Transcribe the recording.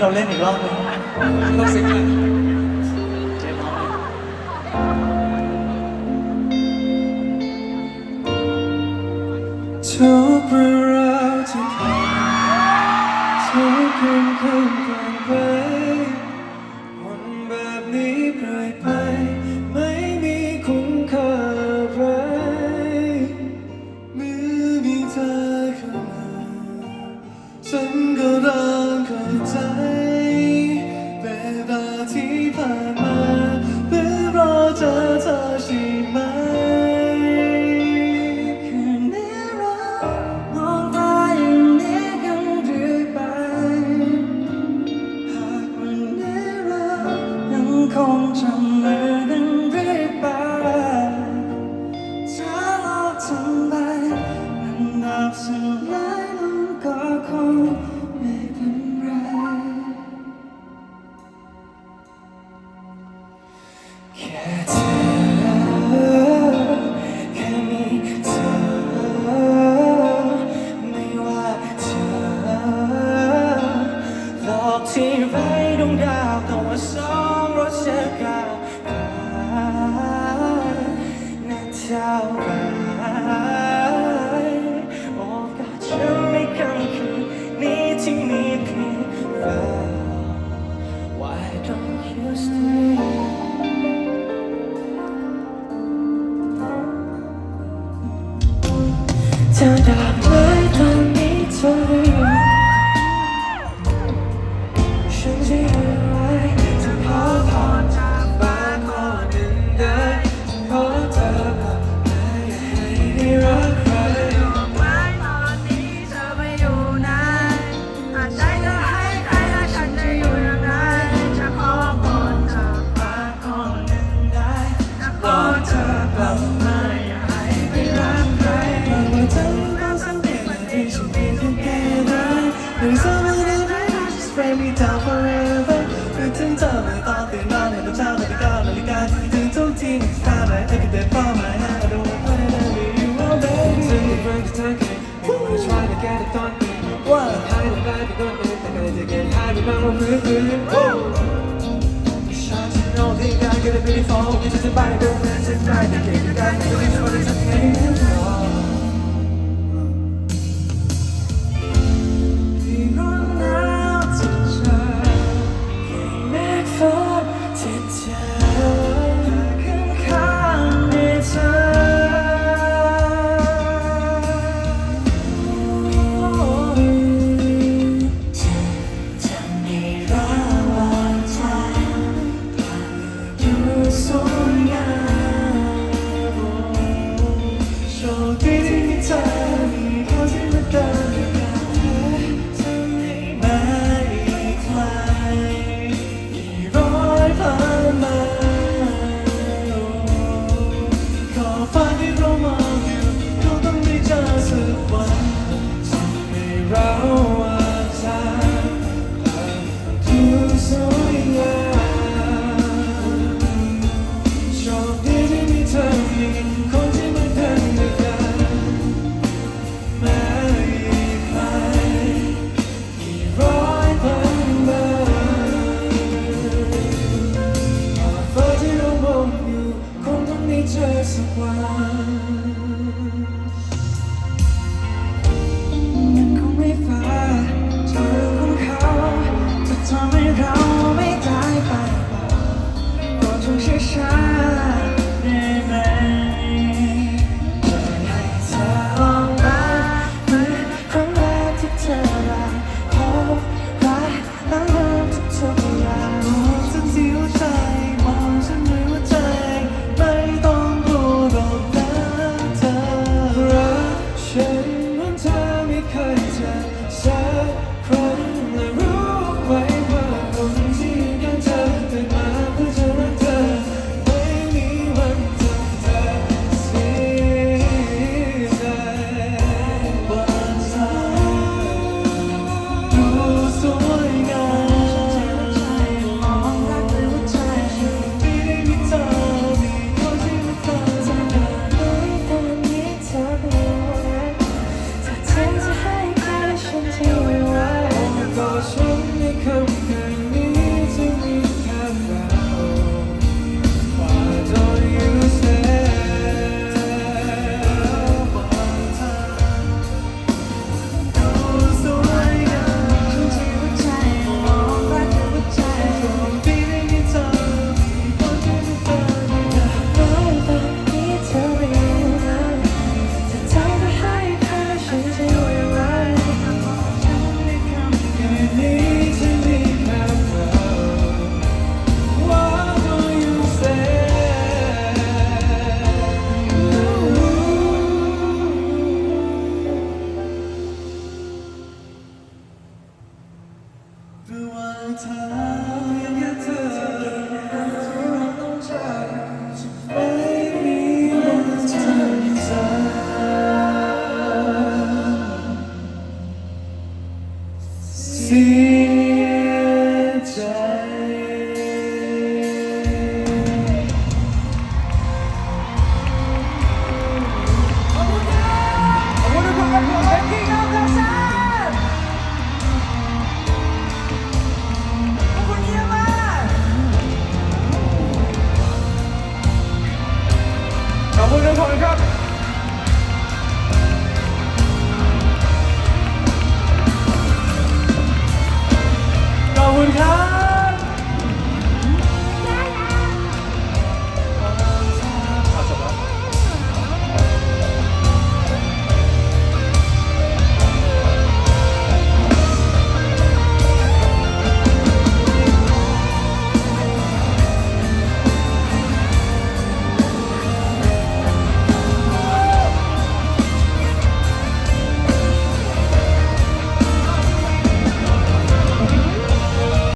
เราเล่นอีกรอบนึงต้องเซ็ง เพื่อรอเจอเธอใช่ไหมคืนนี้เรามองตาอย่างนี้กันเรือไป หากวันนี้เรายังคงจำ turned out. 世界 bad time. ข风筝คุณ